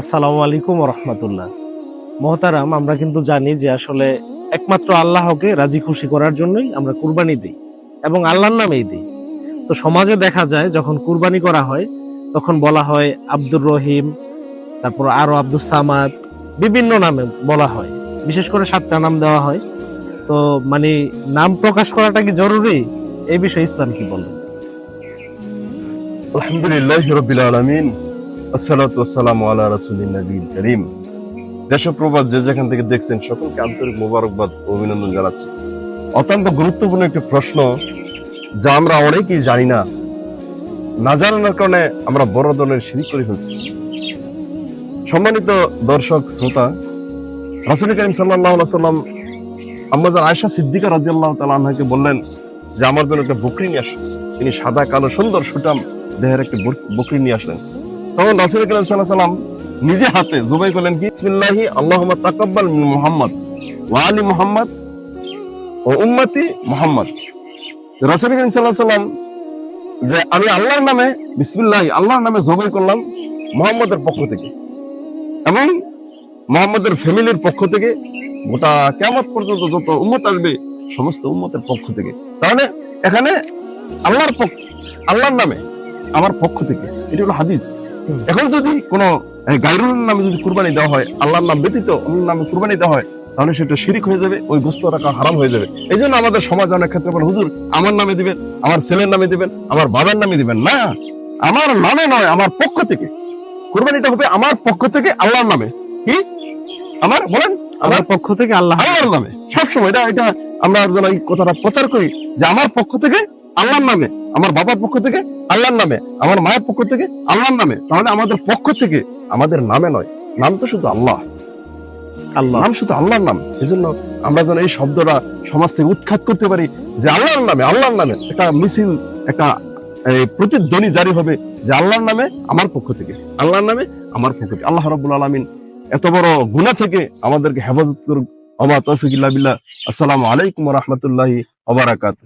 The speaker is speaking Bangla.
আসসালামু আলাইকুম রহমতুল্লাহ মহতারাম, আমরা কিন্তু জানি যে আসলে একমাত্র আল্লাহকে রাজি খুশি করার জন্যই আমরা কুরবানি দিই এবং আল্লাহর নামেই দিই। তো সমাজে দেখা যায়, যখন কুরবানি করা হয়, তখন বলা হয় আব্দুর রহিম, তারপর আরও আব্দুল সামাদ, বিভিন্ন নামে বলা হয়। বিশেষ করে সাতটা নাম দেওয়া হয়। তো মানে নাম প্রকাশ করাটা কি জরুরি? এই বিষয়ে ইসলাম কি বলে? আলহামদুলিল্লাহ রবিল আলমিন। সম্মানিত দর্শক, শ্রোতা, রাসুল করিম সাল্লাম আম্মাজান আয়সা সিদ্দিকা রাজিয়াল্লাহ তালা আনহাকে বললেন যে, আমার জন্য একটা বকরি নিয়ে আসো। তিনি সাদা, কালো, সুন্দর সুটাম দেহের একটি বকরি নিয়ে আসলেন। তখন রাসুল সাল্লাহ সাল্লাম নিজে হাতে জবাই করলেন কি আল্লাহুম্মা তাকাব্বাল মুহাম্মদ ওয়া আলি মুহাম্মদ ও উম্মতি মুহাম্মদ রাসুল করিম সাল্লাহ সাল্লাম যে, আমি আল্লাহর নামে, বিসমিল্লাহি, আল্লাহর নামে জবাই করলাম মুহাম্মদের পক্ষ থেকে এবং মোহাম্মদের ফ্যামিলির পক্ষ থেকে গোটা কেমত পর্যন্ত যত উম্মত আসবে, সমস্ত উম্মতের পক্ষ থেকে তাহলে এখানে আল্লাহর পক্ষ, আল্লাহর নামে, আমার পক্ষ থেকে, এটি হলো হাদিস। এখন যদি কোনো এই গায়রুল নামে যদি কুরবানি দেওয়া হয় আল্লাহর নাম ব্যতীত অন্য নামে কুরবানি দেওয়া হয় তাহলে সেটা শিরিক হয়ে যাবে ওই গোস্ত রাখা হারাম হয়ে যাবে। এই জন্য আমাদের সমাজ অনেক ক্ষেত্রে বলে হুজুর আমার নামে দিবেন আমার ছেলের নামে দিবেন আমার বাবার নামে দিবেন। না আমার নামে নয় আমার পক্ষ থেকে। কুরবানিটা হবে আমার পক্ষ থেকে আল্লাহর নামে। কি? আমার বলেন। আমার পক্ষ থেকে আল্লাহ আল্লাহর নামে। সবসময় এটা এটা আমরা যেন এই কথাটা প্রচার করি যে আমার পক্ষ থেকে আল্লাহর নামে আমার বাবার পক্ষ থেকে আল্লাহর নামে আমার মায়ের পক্ষ থেকে আল্লাহর নামে তাহলে আমাদের পক্ষ থেকে আমাদের নামে নয়। নাম তো শুধু আল্লাহ। আল্লাহ। নাম শুধু আল্লাহর নাম। এই জন্য আমরা যেন এই শব্দটা সমাজ থেকে উৎখাত করতে পারি যে আল্লাহর নামে আল্লাহর নামে একটা মিছিল একটা প্রতিধ্বনি জারি হবে যে আল্লাহর নামে আমার পক্ষ থেকে। আল্লাহর নামে আমার পক্ষ থেকে। আল্লাহ রাব্বুল আলামিন এত বড় গুনাহ থেকে আমাদেরকে হেফাজত করুক। আমা তৌফিক বিল্লাহ। আসসালামু আলাইকুম রাহমাতুল্লাহি ওয়া বারাকাতুহু।